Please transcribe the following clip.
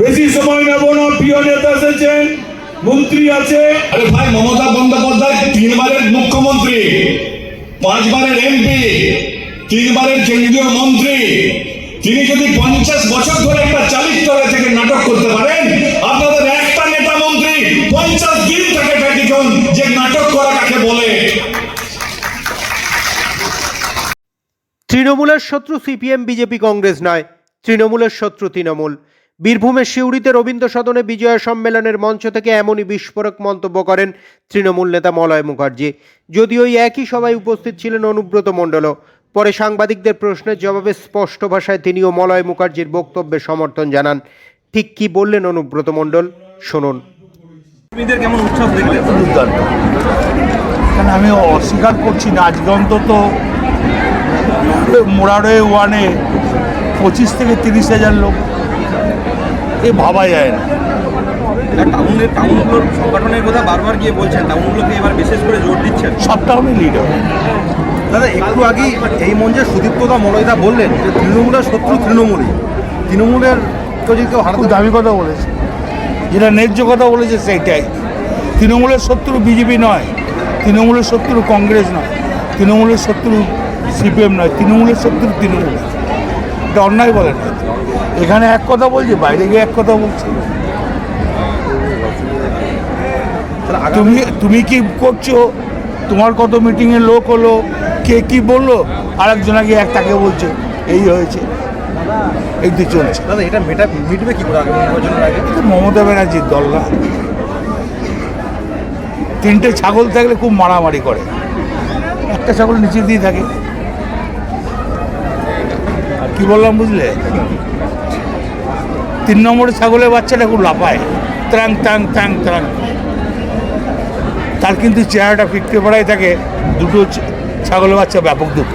বেশি সময় নেব না প্রিয় নেতা এসেছেন মন্ত্রী আছে। আরে ভাই মমতা বন্দ্যোপাধ্যায় তিনবারের মুখ্যমন্ত্রী পাঁচবারের এমপি তিনবারের কেন্দ্রীয় মন্ত্রী। তিনি যদি পঞ্চাশ বছর ধরে একটা চালিশ তলা থেকে নাটক করতে পারেন আপনাদের একটা নেতা মন্ত্রী পঞ্চাশ দিন থেকে ব্যতিক্রম যে নাটক করা কাকে বলে। তৃণমূলের শত্রু সিপিএম বিজেপি কংগ্রেস নয়। তৃণমূলের শত্রু তৃণমূল। বীরভূমের সিউড়িতে রবীন্দ্র সদনে বিজয়া সম্মেলনের মঞ্চ থেকে এমনই বিস্ফোরক মন্তব্য করেন তৃণমূল নেতা মলয় মুখার্জি। যদিও ওই একই সভায় উপস্থিত ছিলেন অনুব্রত মণ্ডলও। পরে সাংবাদিকদের প্রশ্নের জবাবে স্পষ্ট ভাষায় তিনিও মলয় মুখার্জির বক্তব্যে সমর্থন জানান। ঠিক কি বললেন অনুব্রত মণ্ডল? শুনুন। আমি অস্বীকার করছি না? আজকে অন্তত মোরারে ওয়ানে পঁচিশ থেকে তিরিশ হাজার লোক এ ভাবা যায় না। টাউনের টাউনগুলোর সংগঠনের কথা বারবার গিয়ে বলছেন টাউনগুলোকে এবার বিশেষ করে জোর দিচ্ছেন। সব টাউনে লিড হবে দাদা একটু আগেই এই মঞ্চে সুদীপ্তদা মলয়দা বললেন যে তৃণমূলের শত্রু তৃণমূলই। তৃণমূলের তো যদি কেউ খুব দামি কথা বলেছে। যেটা ন্যায্য কথা বলেছে সেইটাই। তৃণমূলের শত্রু বিজেপি নয় তৃণমূলের শত্রু কংগ্রেস নয় তৃণমূলের শত্রু সিপিএম নয় তৃণমূলের শত্রু তৃণমূল। এটা অন্যায় বলে না। এখানে এক কথা বলছে বাইরে গিয়ে এক কথা বলছে। তুমি তুমি কি করছ? তোমার কত মিটিংয়ে লোক হলো? কে কি বলল? আরেকজন আগে এক তাকে বলছে এই হয়েছে। এই তো চলছে। দাদা এটা মেটা মিটবে কি করে নির্বাচনের আগে? মমতা ব্যানার্জির দল না। তিনটে ছাগল থাকলে খুব মারামারি করে। একটা ছাগল নিচে দিয়ে থাকে। কি বললাম বুঝলে? তিন নম্বরের ছাগলের বাচ্চাটা খুব লাফায়। ত্রাং ত্রাং ত্রাং ত্রাং। তার কিন্তু চেহারাটা ফিটতে পারাই থাকে দুটো ছাগলের বাচ্চা ব্যাপক দুঃখ।